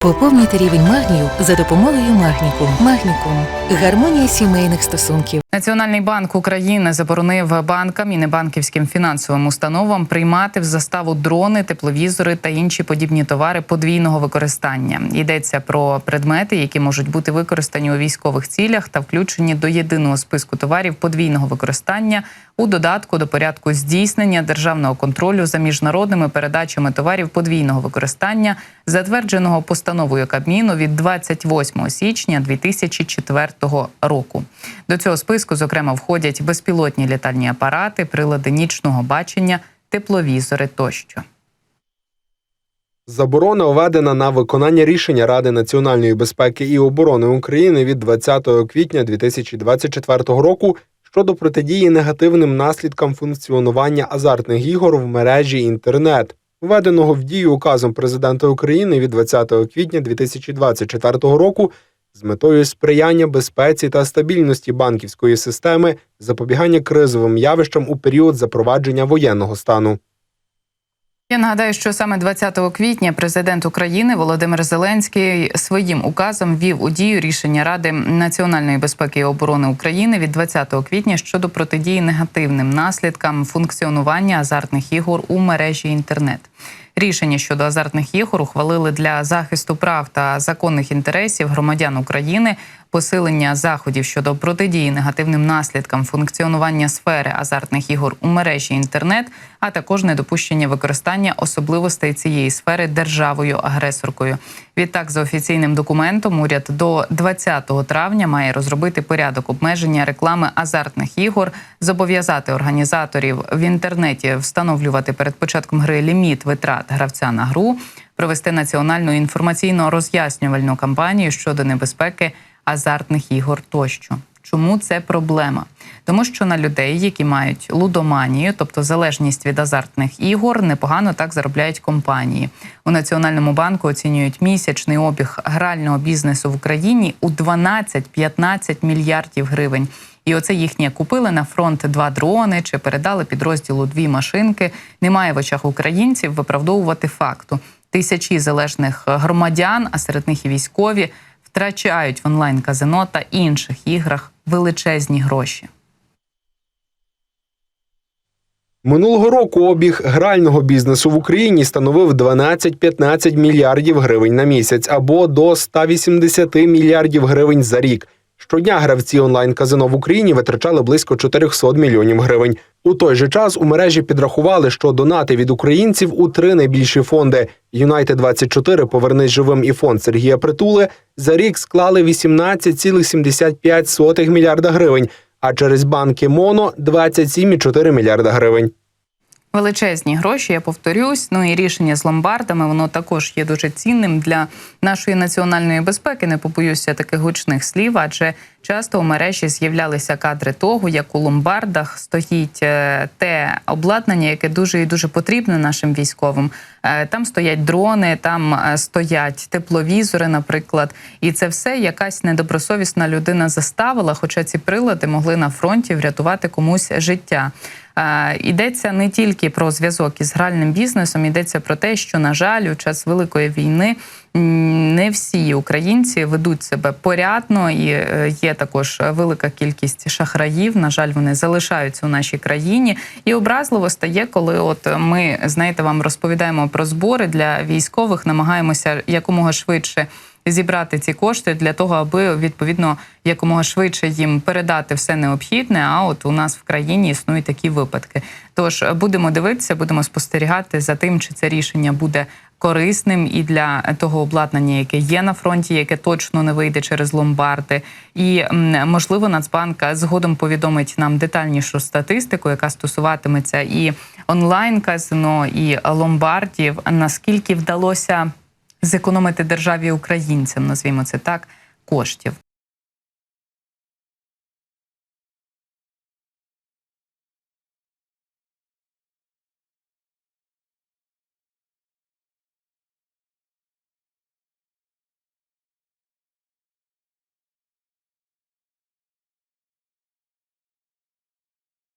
Поповнюйте рівень магнію за допомогою Магнікум. Магнікум гармонія сімейних стосунків. Національний банк України заборонив банкам і небанківським фінансовим установам приймати в заставу дрони, тепловізори та інші подібні товари подвійного використання. Йдеться про предмети, які можуть бути використані у військових цілях та включені до єдиного списку товарів подвійного використання у додатку до порядку здійснення державного контролю за міжнародними передачами товарів подвійного використання, затвердженого постановою Кабміну від 28 січня 2004 року. До цього списку, зокрема, входять безпілотні літальні апарати, прилади нічного бачення, тепловізори тощо. Заборона введена на виконання рішення Ради національної безпеки і оборони України від 20 квітня 2024 року щодо протидії негативним наслідкам функціонування азартних ігор в мережі інтернет, введеного в дію указом президента України від 20 квітня 2024 року з метою сприяння безпеці та стабільності банківської системи, запобігання кризовим явищам у період запровадження воєнного стану. Я нагадаю, що саме 20 квітня президент України Володимир Зеленський своїм указом ввів у дію рішення Ради національної безпеки і оборони України від 20 квітня щодо протидії негативним наслідкам функціонування азартних ігор у мережі інтернет. Рішення щодо азартних ігор ухвалили для захисту прав та законних інтересів громадян України, посилення заходів щодо протидії негативним наслідкам функціонування сфери азартних ігор у мережі інтернет, а також недопущення використання особливостей цієї сфери державою-агресоркою. Відтак, за офіційним документом, уряд до 20 травня має розробити порядок обмеження реклами азартних ігор, зобов'язати організаторів в інтернеті встановлювати перед початком гри ліміт витрат гравця на гру, провести національну інформаційно роз'яснювальну кампанію щодо небезпеки азартних ігор тощо. Чому це проблема? Тому що на людей, які мають лудоманію, тобто залежність від азартних ігор, непогано так заробляють компанії. У Національному банку оцінюють місячний обіг грального бізнесу в Україні у 12-15 мільярдів гривень. І оце їхнє купили на фронт два дрони чи передали підрозділу дві машинки. Немає в очах українців виправдовувати факту. Тисячі залежних громадян, а серед них і військові, втрачають в онлайн казино та інших іграх величезні гроші. Минулого року обіг грального бізнесу в Україні становив 12-15 мільярдів гривень на місяць або до 180 мільярдів гривень за рік. Щодня гравці онлайн-казино в Україні витрачали близько 400 мільйонів гривень. У той же час у мережі підрахували, що донати від українців у три найбільші фонди Юнайтед 24 Повернись живим і фонд Сергія Притули за рік склали 18,75 мільярда гривень, а через банки Моно 27,4 мільярда гривень. Величезні гроші, я повторюсь. Ну і рішення з ломбардами воно також є дуже цінним для нашої національної безпеки. Не побоюся таких гучних слів, адже часто у мережі з'являлися кадри того, як у ломбардах стоїть е, те обладнання, яке дуже і дуже потрібне нашим військовим. Е, Там стоять дрони, там е, стоять тепловізори, наприклад, і це все якась недобросовісна людина заставила. Хоча ці прилади могли на фронті врятувати комусь життя. Е, Йдеться не тільки про зв'язок із гральним бізнесом, йдеться про те, що на жаль, у час великої війни не всі українці ведуть себе порядно, і е, є також велика кількість шахраїв. На жаль, вони залишаються у нашій країні. І образливо стає, коли от ми знаєте, вам розповідаємо про збори для військових, намагаємося якомога швидше зібрати ці кошти для того, аби відповідно якомога швидше їм передати все необхідне. А от у нас в країні існують такі випадки. Тож будемо дивитися, будемо спостерігати за тим, чи це рішення буде корисним і для того обладнання, яке є на фронті, яке точно не вийде через ломбарди. І можливо, Нацбанк згодом повідомить нам детальнішу статистику, яка стосуватиметься і онлайн казино, і ломбардів. Наскільки вдалося зекономити державі українцям, назвімо це так, коштів.